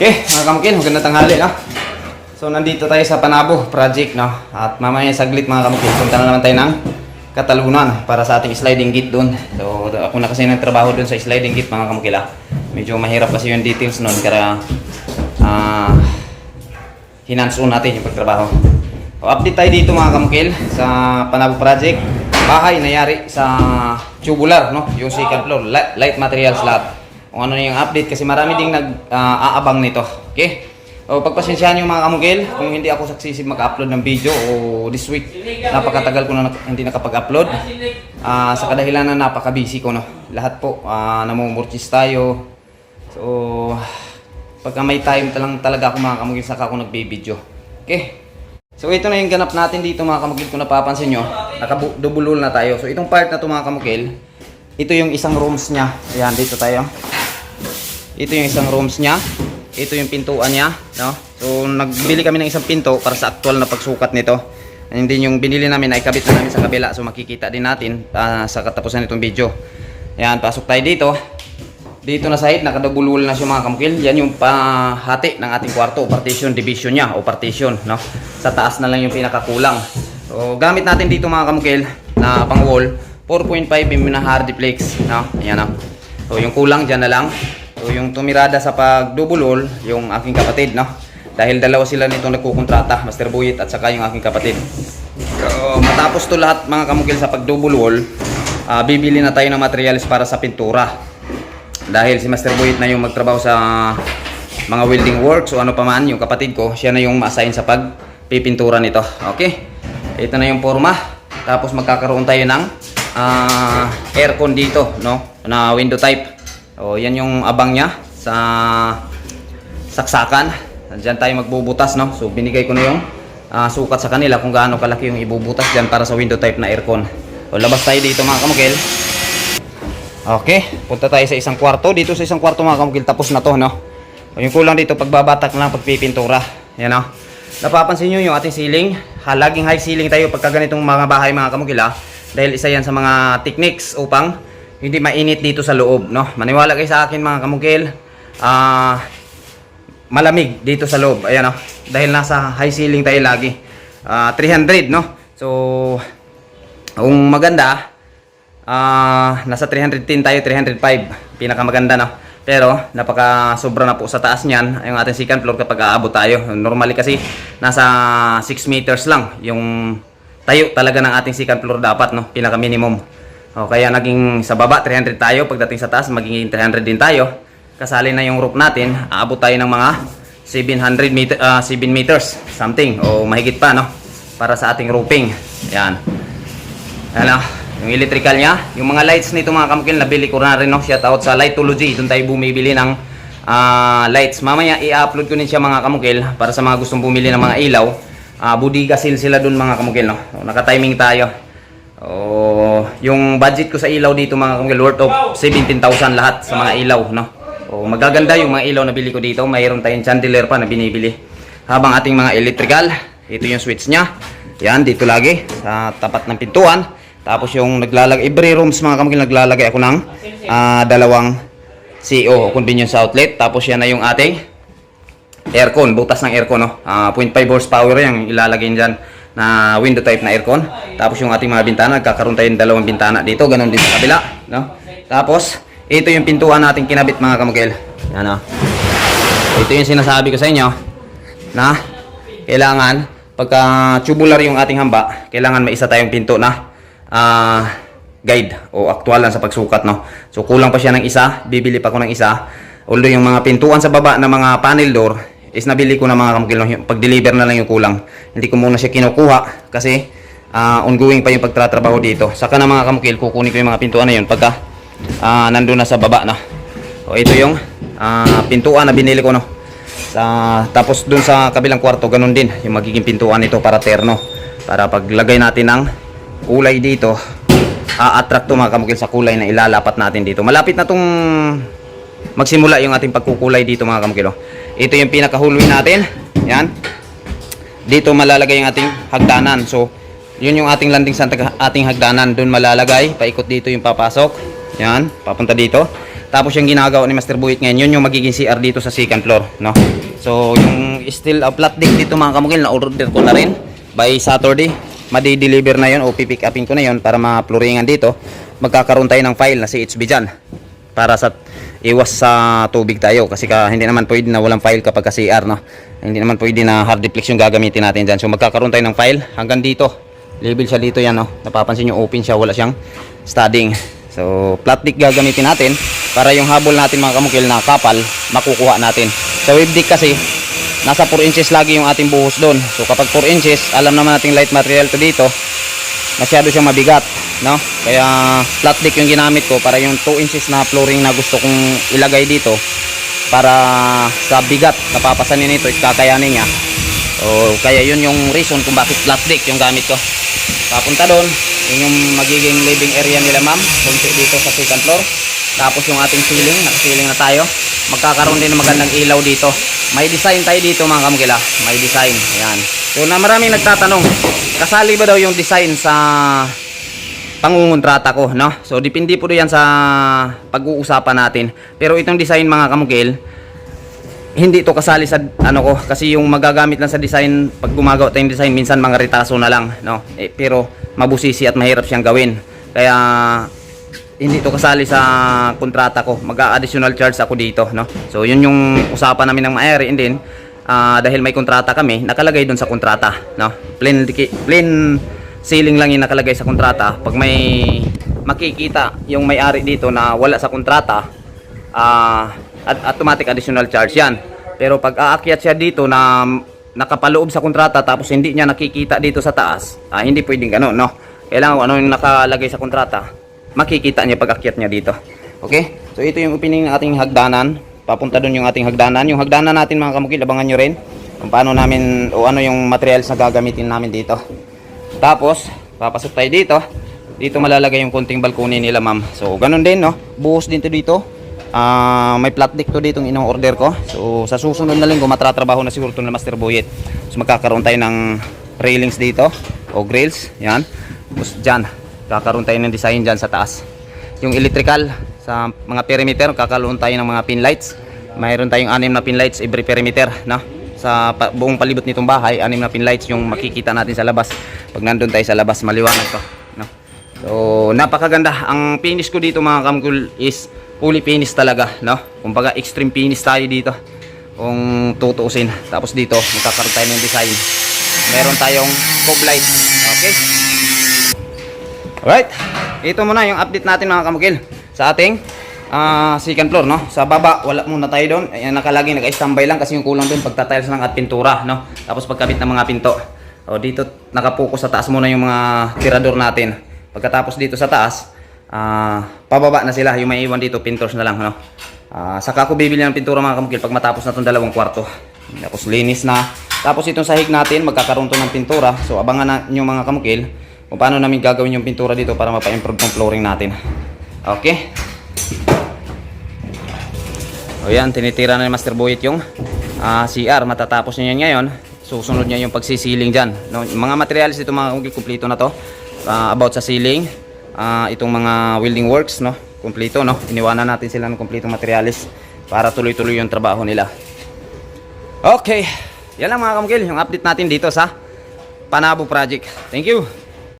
Okay, mga kamukil, magandang tanghali, no? So, nandito tayo sa Panabo project, no? At mamaya saglit, mga kamukil, punta na naman tayo ng Katalunan para sa ating sliding gate doon. So, ako na kasi nagtrabaho doon sa sliding gate, mga kamukil, ah. Medyo mahirap kasi yung details noon, kaya ah hinands-on natin yung pagtrabaho. So, update tayo dito, mga kamukil, sa Panabo project. Bahay na yari sa tubular, no? Yung second floor, light materials lahat kung ano yung update kasi marami ding nag-aabang nito. Okay? O pagpasensyahan niyo mga kamugil kung hindi ako successive mag-upload ng video o this week napakatagal ko na hindi nakapag-upload. Ah, sa kadahilan na napaka-busy ko no. Lahat po uh, namumurchis tayo. So pagka may time talang talaga ako mga kamugil saka ako nagbe-video. Okay? So ito na yung ganap natin dito mga kamukil kung napapansin nyo. Nakadubulol na tayo. So itong part na to mga kamukil, ito yung isang rooms niya. Ayan, dito tayo. Ito yung isang rooms niya. Ito yung pintuan niya, no? So nagbili kami ng isang pinto para sa actual na pagsukat nito. And then yung binili namin ay kabit na namin sa kabila. So makikita din natin ah, sa katapusan nitong video. Ayan, pasok tayo dito. Dito na side, nakadabulul na siya mga kamukil. Yan yung pahati ng ating kwarto, partition division niya o partition, no? Sa taas na lang yung pinakakulang. So gamit natin dito mga kamukil na pang wall, 4.5 mm hardiplex, no? Ayan no? So yung kulang dyan na lang. So yung tumirada sa pagdubulol, yung aking kapatid, no? Dahil dalawa sila nitong nagkukontrata, Master Buyit at saka yung aking kapatid. So, matapos to lahat mga kamukil sa pagdubulol, ah, bibili na tayo ng materials para sa pintura. Dahil si Master Buyit na yung magtrabaho sa mga welding works o ano pa man, yung kapatid ko, siya na yung ma-assign sa pagpipintura nito. Okay? Ito na yung forma. Tapos magkakaroon tayo ng ah, aircon dito, no? Na window type. O, yan yung abang niya sa saksakan. Diyan tayo magbubutas, no? So, binigay ko na yung ah, sukat sa kanila kung gaano kalaki yung ibubutas dyan para sa window type na aircon. O, labas tayo dito mga kamukil. Okay, punta tayo sa isang kwarto. Dito sa isang kwarto mga kamukil, tapos na to, no? O, yung kulang dito, pagbabatak lang, pagpipintura. Yan, no? Napapansin nyo yung ating ceiling. Ha, laging high ceiling tayo pagka ganitong mga bahay mga kamukil, ha? Dahil isa yan sa mga techniques upang hindi mainit dito sa loob, no? Maniwala kayo sa akin mga kamukil. Ah, malamig dito sa loob. Ayan, no? Dahil nasa high ceiling tayo lagi. Ah, 300, no? So, kung maganda, Ah, nasa 310 tayo, 305. Pinakamaganda no. Pero napaka sobra na po sa taas niyan yung ating second floor kapag aabot tayo. Normally kasi nasa 6 meters lang yung tayo talaga ng ating second floor dapat no, pinaka minimum. O kaya naging sa baba 300 tayo, pagdating sa taas magiging 300 din tayo. Kasali na yung roof natin, aabot tayo ng mga 700 meter, ah, 7 meters something o mahigit pa no para sa ating roofing. Yan. Ano, yung electrical niya, yung mga lights nito mga kamukil, nabili ko na rin, no? Shout out sa Lightology. Doon tayo bumibili ng ah, lights. Mamaya i-upload ko din siya mga kamukil para sa mga gustong bumili ng mga ilaw. Uh, Budiga sila doon mga kamukil, no? Naka-timing tayo. Oh, yung budget ko sa ilaw dito mga kamukil, worth of 17,000 lahat sa mga ilaw, no? Oh, magaganda yung mga ilaw na bili ko dito. Mayroon tayong chandelier pa na binibili. Habang ating mga electrical, ito yung switch niya. Yan, dito lagi sa tapat ng pintuan. Tapos yung naglalagay, every rooms mga kamukil, naglalagay ako ng ah, dalawang CO o convenience outlet. Tapos yan na yung ating aircon, butas ng aircon, no? Ah, 0.5 horsepower yung ilalagay dyan na window type na aircon. Tapos yung ating mga bintana, nagkakaroon tayo ng dalawang bintana dito, ganun din sa kabila, no? Tapos, ito yung pintuan nating kinabit mga kamukil. Yan, no? Ito yung sinasabi ko sa inyo na kailangan pagka tubular yung ating hamba, kailangan may isa tayong pinto na ah, guide o aktualan sa pagsukat no. So kulang pa siya ng isa, bibili pa ko ng isa. Although yung mga pintuan sa baba na mga panel door is nabili ko na mga kamukil no. Yung Pag-deliver na lang yung kulang. Hindi ko muna siya kinukuha kasi ah, ongoing pa yung pagtatrabaho dito. Saka na mga kamukil, kukunin ko yung mga pintuan na yun pagka ah, nandun na sa baba na. So ito yung ah, pintuan na binili ko no. Sa, tapos dun sa kabilang kwarto, ganun din. Yung magiging pintuan nito para terno. Para paglagay natin ng kulay dito, a-attract to mga kamukil sa kulay na ilalapat natin dito. Malapit na tong magsimula yung ating pagkukulay dito mga kamukil. oh. Ito yung pinakahuluin natin. Yan. Dito malalagay yung ating hagdanan. So, yun yung ating landing sa ating hagdanan. Doon malalagay. Paikot dito yung papasok. Yan. Papunta dito. Tapos yung ginagawa ni Master Buhit ngayon, yun yung magiging CR dito sa second floor, no? So, yung still uh, flat deck dito mga kamukil, na-order ko na rin by Saturday. Madi-deliver na yun o pipick upin ko na yun para ma-floringan dito. Magkakaroon tayo ng file na CHB dyan para sa iwas sa tubig tayo kasi ka, hindi naman pwede na walang file kapag ka CR no? Hindi naman pwede na hard deflex yung gagamitin natin dyan. So magkakaroon tayo ng file. Hanggang dito. Label siya dito yan no? Napapansin nyo open siya. Wala siyang studding so flat deck gagamitin natin para yung habol natin mga kamukil na kapal makukuha natin. Sa wave deck kasi nasa 4 inches lagi yung ating buhos doon. So kapag 4 inches alam naman nating light material to dito masyado siyang mabigat no? Kaya flat deck yung ginamit ko para yung 2 inches na flooring na gusto kong ilagay dito para sa bigat na papasanin nito kakayanin niya. So kaya yun yung reason kung bakit flat deck yung gamit ko. Papunta doon yun yung magiging living area nila ma'am. Kunti dito sa second floor. Tapos yung ating ceiling nakasiling na tayo. Magkakaroon din ng magandang ilaw dito may design tayo dito mga kamukila may design ayan so na maraming nagtatanong kasali ba daw yung design sa pangungontrata ko, no? So, depende po yan sa pag-uusapan natin. Pero itong design mga kamukil, hindi to kasali sa ano ko kasi yung magagamit lang sa design pag gumagawa tayong design minsan mga retaso na lang no eh, pero mabusisi at mahirap siyang gawin kaya hindi to kasali sa kontrata ko. Mag-additional charge ako dito no? So yun yung usapan namin ng may-ari and then ah, dahil may kontrata kami nakalagay doon sa kontrata no? Plain plain ceiling lang yung nakalagay sa kontrata. Pag may makikita yung may-ari dito na wala sa kontrata at automatic additional charge yan. Pero pag aakyat siya dito na nakapaloob sa kontrata tapos hindi niya nakikita dito sa taas ah, hindi pwedeng gano'n no? Kailangan ano yung nakalagay sa kontrata makikita niya pag akyat niya dito okay so ito yung opening ng ating hagdanan papunta doon yung ating hagdanan yung hagdanan natin mga kamukil abangan nyo rin kung paano namin o ano yung materials na gagamitin namin dito tapos, papasok tayo dito. Dito malalagay yung kunting balkoni nila, ma'am. So, ganun din, no? Buhos din to dito. Ah, may flat deck to dito yung order ko. So, sa susunod na linggo, matratrabaho na siguro to na Master Boyet. So, magkakaroon tayo ng railings dito o grills. Yan. Tapos dyan, kakaroon tayo ng design dyan sa taas. Yung electrical, sa mga perimeter, kakaroon tayo ng mga pin lights. Mayroon tayong anim na pin lights every perimeter, no? Sa buong palibot nitong bahay, anim na pin lights yung makikita natin sa labas. Pag nandun tayo sa labas, maliwanag to, no? So, napakaganda. Ang finish ko dito mga kamkul is fully finish talaga, no? Kumbaga extreme finish tayo dito. Kung tutuusin. Tapos dito, magkakaroon tayo ng design. Meron tayong cove light. Okay? Alright. Ito muna yung update natin mga kamukil. Sa ating ah, second floor, no? Sa baba, wala muna tayo doon. Ayan, nakalagay, naka-standby lang kasi yung kulang doon pagtatiles lang at pintura, no? Tapos pagkabit ng mga pinto. O, dito, nakapokus sa taas muna yung mga tirador natin. Pagkatapos dito sa taas, ah, pababa na sila. Yung may iwan dito, pintors na lang, no? Ah, saka ako bibili ng pintura mga kamukil pag matapos na itong dalawang kwarto. Tapos linis na. Tapos itong sahig natin, magkakaroon to ng pintura. So, abangan na nyo mga kamukil kung paano namin gagawin yung pintura dito para mapa-improve yung flooring natin. Okay? O yan, tinitira na ni Master Boyet yung ah, CR. Matatapos niya yan ngayon. Susunod niya yung pagsisiling dyan. No, mga materials ito mga kumplito kumplito na to. Ah, about sa ceiling. ah, itong mga welding works, no? Kumplito, no? Iniwanan natin sila ng kumplitong materials para tuloy-tuloy yung trabaho nila. Okay. Yan lang mga kamukil, yung update natin dito sa Panabo Project. Thank you.